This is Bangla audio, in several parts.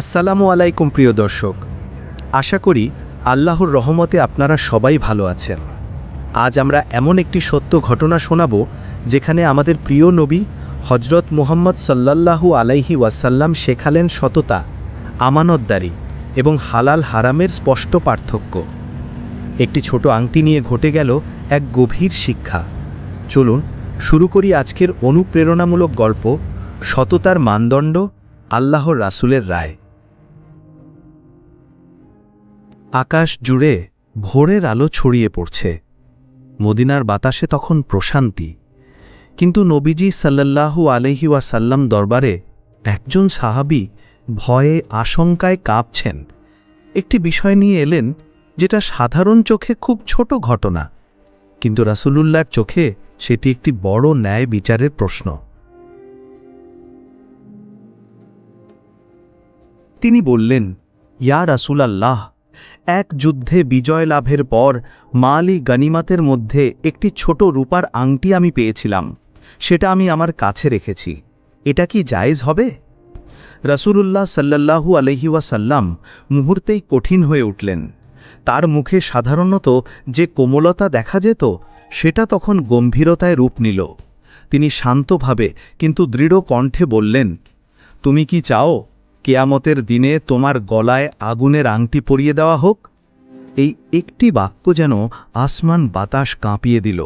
আসসালামু আলাইকুম প্রিয় দর্শক। আশা করি আল্লাহর রহমতে আপনারা সবাই ভালো আছেন। আজ আমরা এমন একটি সত্য ঘটনা শোনাব, যেখানে আমাদের প্রিয় নবী হজরত মুহাম্মদ সাল্লাল্লাহু আলাইহি ওয়াসাল্লাম শেখালেন সততা, আমানতদারি এবং হালাল হারামের স্পষ্ট পার্থক্য। একটি ছোট আংটি নিয়ে ঘটে গেল এক গভীর শিক্ষা। চলুন শুরু করি আজকের অনুপ্রেরণামূলক গল্প, সততার মানদণ্ড, আল্লাহর রাসূলের রায়। আকাশ জুড়ে ভোরের আলো ছড়িয়ে পড়ছে। মদিনার বাতাসে তখন প্রশান্তি। কিন্তু নবীজি সাল্লাল্লাহু আলহি ওয়াসাল্লাম দরবারে একজন সাহাবী ভয়ে আশঙ্কায় কাঁপছেন। একটি বিষয় নিয়ে এলেন যেটা সাধারণ চোখে খুব ছোট ঘটনা। কিন্তু রাসূলুল্লাহর চোখে সেটি একটি বড় ন্যায় বিচারের প্রশ্ন। তিনি বললেন, ইয়া রাসূলাল্লাহ এক যুদ্ধে বিজয় লাভের পর মালি গনিমাতের মধ্যে একটি ছোট রূপার আংটি আমি পেয়েছিলাম। সেটা আমি আমার কাছে রেখেছি। এটা কি জায়েজ হবে? রাসূলুল্লাহ সাল্লাল্লাহু আলহি ওয়াসাল্লাম মুহূর্তেই কঠিন হয়ে উঠলেন। তার মুখে সাধারণত যে কোমলতা দেখা যেত, সেটা তখন গম্ভীরতায় রূপ নিল। তিনি শান্তভাবে কিন্তু দৃঢ় কণ্ঠে বললেন, তুমি কি চাও কেয়ামতের দিনে তোমার গলায় আগুনের আংটি পরিয়ে দেওয়া হোক। এই একটি বাক্য যেন আসমান বাতাস কাঁপিয়ে দিল।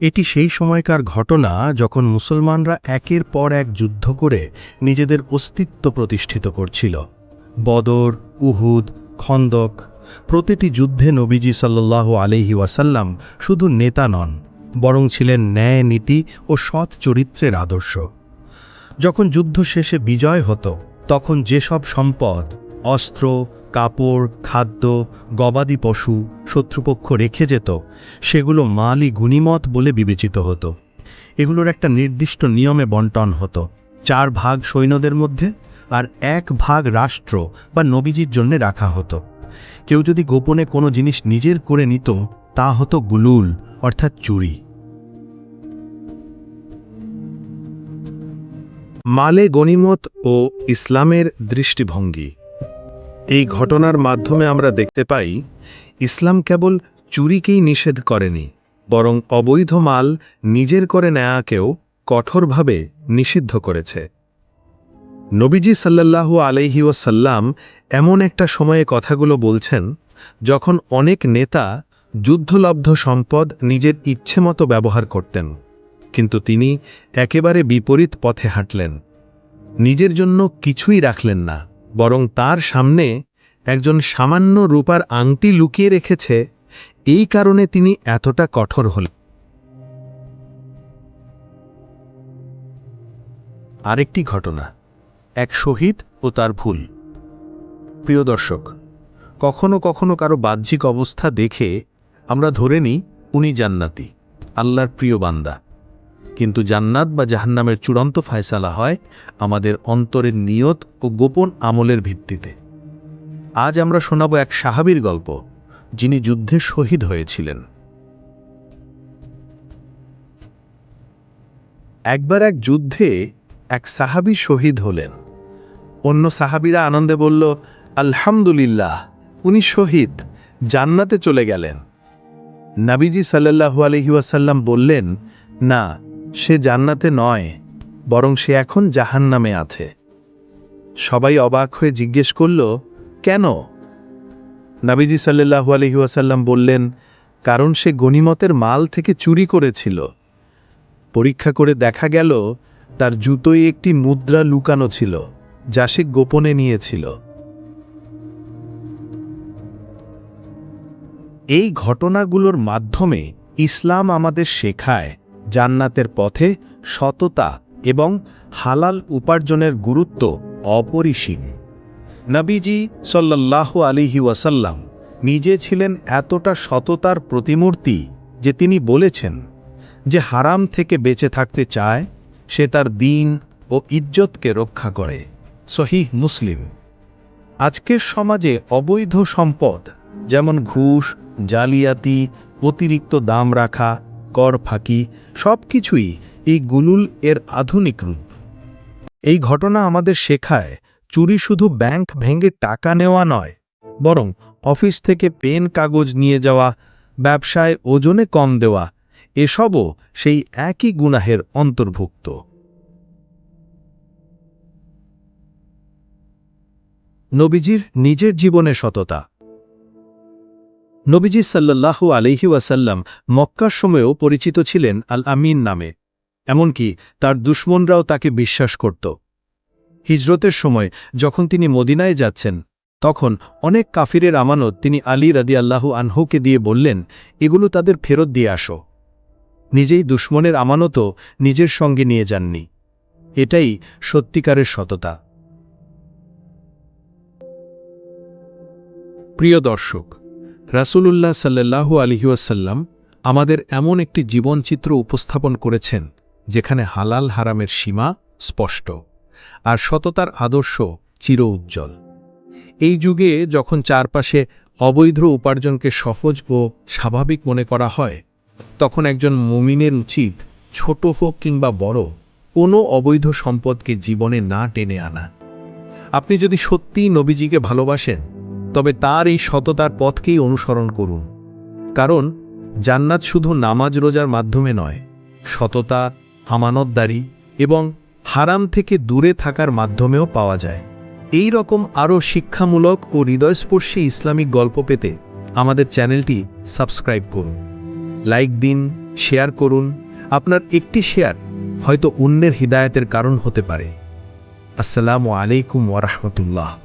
এটি সেই সময়কার ঘটনা যখন মুসলমানরা একের পর এক যুদ্ধ করে নিজেদের অস্তিত্ব প্রতিষ্ঠিত করছিল। বদর, উহুদ, খন্দক, প্রতিটি যুদ্ধে নবীজি সাল্লাহ আলহি ওয়াসাল্লাম শুধু নেতা নন, বরং ছিলেন ন্যায় নীতি ও সৎ চরিত্রের আদর্শ। যখন যুদ্ধ শেষে বিজয় হতো, তখন যেসব সম্পদ, অস্ত্র, কাপড়, খাদ্য, গবাদি পশু, শত্রুপক্ষ রেখে যেত, সেগুলো মালি গুণিমত বলে বিবেচিত হতো। এগুলোর একটা নির্দিষ্ট নিয়মে বন্টন হতো, চার ভাগ সৈন্যদের মধ্যে আর এক ভাগ রাষ্ট্র বা নবীজির জন্য রাখা হতো। কেউ যদি গোপনে কোনো জিনিস নিজের করে নিত, তা হতো গুলুল, অর্থাৎ চুরি। মালে গনিমত ও ইসলামের দৃষ্টিভঙ্গি। এই ঘটনার মাধ্যমে আমরা দেখতে পাই, ইসলাম কেবল চুরিকেই নিষেধ করেনি, বরং অবৈধ মাল নিজের করে নেয়াকেও কঠোরভাবে নিষিদ্ধ করেছে। নবীজি সাল্লাল্লাহু আলাইহি ওয়াসাল্লাম এমন একটা সময়ে কথাগুলো বলছেন, যখন অনেক নেতা যুদ্ধলব্ধ সম্পদ নিজের ইচ্ছেমতো ব্যবহার করতেন। কিন্তু তিনি একেবারে বিপরীত পথে হাঁটলেন। নিজের জন্য কিছুই রাখলেন না, বরং তার সামনে একজন সামান্য রূপার আংটি লুকিয়ে রেখেছে, এই কারণে তিনি এতটা কঠোর হলেন। আরেকটি ঘটনা, এক শহীদ ও তার ভুল। প্রিয় দর্শক, কখনো কখনো কারও বাহ্যিক অবস্থা দেখে আমরা ধরে নিই, উনি জান্নাতি, আল্লাহর প্রিয় বান্দা। কিন্তু জান্নাত বা জাহান্নামের চূড়ান্ত ফায়সালা হয় আমাদের অন্তরের নিয়ত ও গোপন আমলের ভিত্তিতে। আজ আমরা শোনাব এক সাহাবীর গল্প, যিনি যুদ্ধে শহীদ হয়েছিলেন। একবার এক যুদ্ধে এক সাহাবী শহীদ হলেন। অন্য সাহাবীরা আনন্দে বলল, আলহামদুলিল্লাহ, উনি শহীদ, জান্নাতে চলে গেলেন। নাবিজি সাল্লাহু আলহিউসাল্লাম বললেন, না সে জান্নাতে নয়, বরং সে এখন জাহান নামে আছে। সবাই অবাক হয়ে জিজ্ঞেস করল, কেন? নাবিজি সাল্লাহু আলহিউসাল্লাম বললেন, কারণ সে গনিমতের মাল থেকে চুরি করেছিল। পরীক্ষা করে দেখা গেল, তার জুতোয় একটি মুদ্রা লুকানো ছিল, যা সে গোপনে নিয়েছিল। এই ঘটনাগুলোর মাধ্যমে ইসলাম আমাদের শেখায় জান্নাতের পথে সততা এবং হালাল উপার্জনের গুরুত্ব অপরিসীম। নবীজি সাল্লাহ আলিহি ওয়াসাল্লাম নিজে ছিলেন এতটা সততার প্রতিমূর্তি যে তিনি বলেছেন যে হারাম থেকে বেঁচে থাকতে চায়, সে তার দিন ও ইজ্জতকে রক্ষা করে। সহিহ মুসলিম। আজকের সমাজে অবৈধ সম্পদ, যেমন ঘুষ, জালিয়াতি, অতিরিক্ত দাম রাখা কর ফাঁকি সব কিছুই এই গুলুল এর আধুনিক রূপ। এই ঘটনা আমাদের শেখায়, চুরি শুধু ব্যাংক ভেঙে টাকা নেওয়া নয়, বরং অফিস থেকে পেন কাগজ নিয়ে যাওয়া, ব্যবসায় ওজনে কম দেওয়া, এসবও সেই একই গুনাহের অন্তর্ভুক্ত। নবীজির নিজের জীবনে সততা। নবীজি সাল্লাল্লাহু আলহি ওয়াসাল্লাম মক্কার সময়েও পরিচিত ছিলেন আল আমিন নামে, এমনকি তার দুশ্মনরাও তাকে বিশ্বাস করত। হিজরতের সময় যখন তিনি মদিনায় যাচ্ছেন, তখন অনেক কাফিরের আমানত তিনি আলী রাদি আল্লাহু আনহুকে দিয়ে বললেন, এগুলো তাদের ফেরত দিয়ে আসো। নিজেই দুশ্মনের আমানতও নিজের সঙ্গে নিয়ে যাননি। এটাই সত্যিকারের সততা। প্রিয় দর্শক রাসূলুল্লাহ সাল্লাল্লাহু আলহিউসাল্লাম আমাদের এমন একটি জীবনচিত্র উপস্থাপন করেছেন, যেখানে হালাল হারামের সীমা স্পষ্ট আর সততার আদর্শ চির উজ্জ্বল। এই যুগে যখন চারপাশে অবৈধ উপার্জনকে সহজ ও স্বাভাবিক মনে করা হয়, তখন একজন মুমিনের উচিত ছোট হোক কিংবা বড়, কোনো অবৈধ সম্পদকে জীবনে না টেনে আনা। আপনি যদি সত্যিই নবীজিকে ভালোবাসেন তবে তার এই সততার পথকেই অনুসরণ করুন। কারণ জান্নাত শুধু নামাজ রোজার মাধ্যমে নয়, সততা, আমানতদারি এবং হারাম থেকে দূরে থাকার মাধ্যমেও পাওয়া যায়। এই রকম আরও শিক্ষামূলক ও হৃদয়স্পর্শী ইসলামিক গল্প পেতে আমাদের চ্যানেলটি সাবস্ক্রাইব করুন, লাইক দিন, শেয়ার করুন। আপনার একটি শেয়ার হয়তো অন্যের হৃদায়তের কারণ হতে পারে। আসসালামু আলাইকুম ওরহমতুল্লাহ